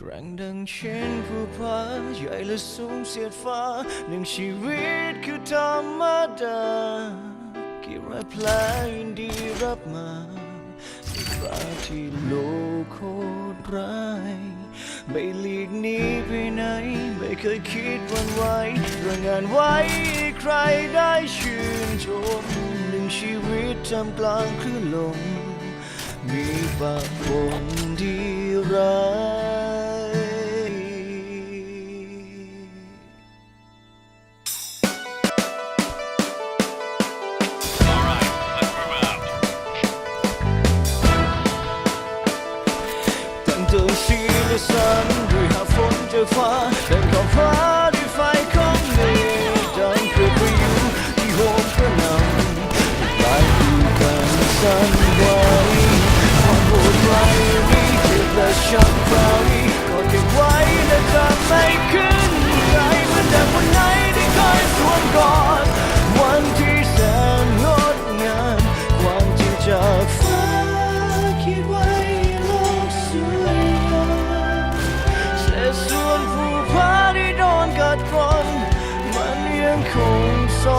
แกร่งดังเช่นผู้พาใหญ่และสูงเสียดฟ้าหนึ่งชีวิตคือธรรมดากี่รอยแผลยินดีรับมาในคราที่โลกโคตรร้ายไม่หลีกหนีไปไหน ไม่เคยคิดวันไหวรังงานไว้ใครได้ชื่นชมหนึ่งชีวิตจำกลางคลื่นลมมีบางคนที่ร้าย ตั้งตัวสีและสันด้วยหาฝนเจอฟ้าเดินเข้าฟ้าด้วยไฟของเมฆดังเกิดไปอยู่ที่โฮมกระหนำตายคู่กันสั่น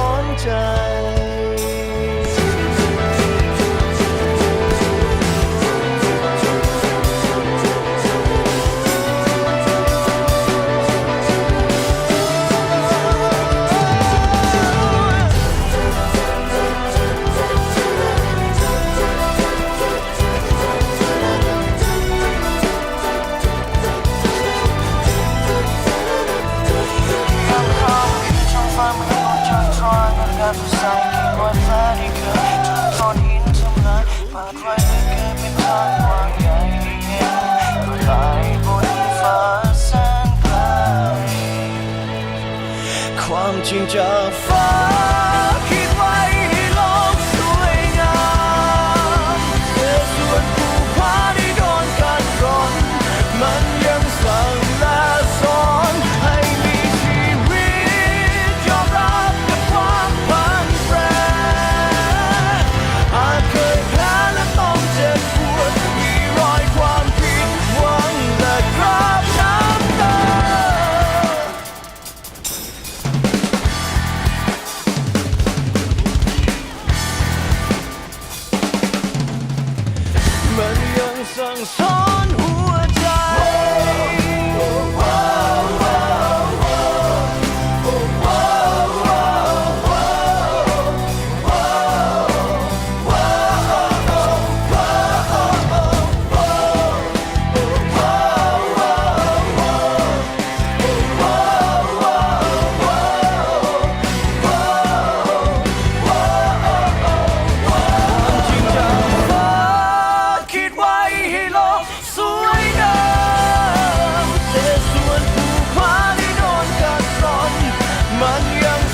อนใจ อนมันกับผู้สายที่รอยแผลที่เคยถูกก้อนหินทำลายเปิดไว้เหลือเกินเป็นทางกว้างใหญ่ก็ลายบนฟ้าแสนไกลความจริงจากฟ้า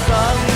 ยั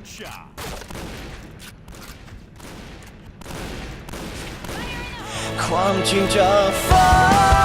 Headshot. ควา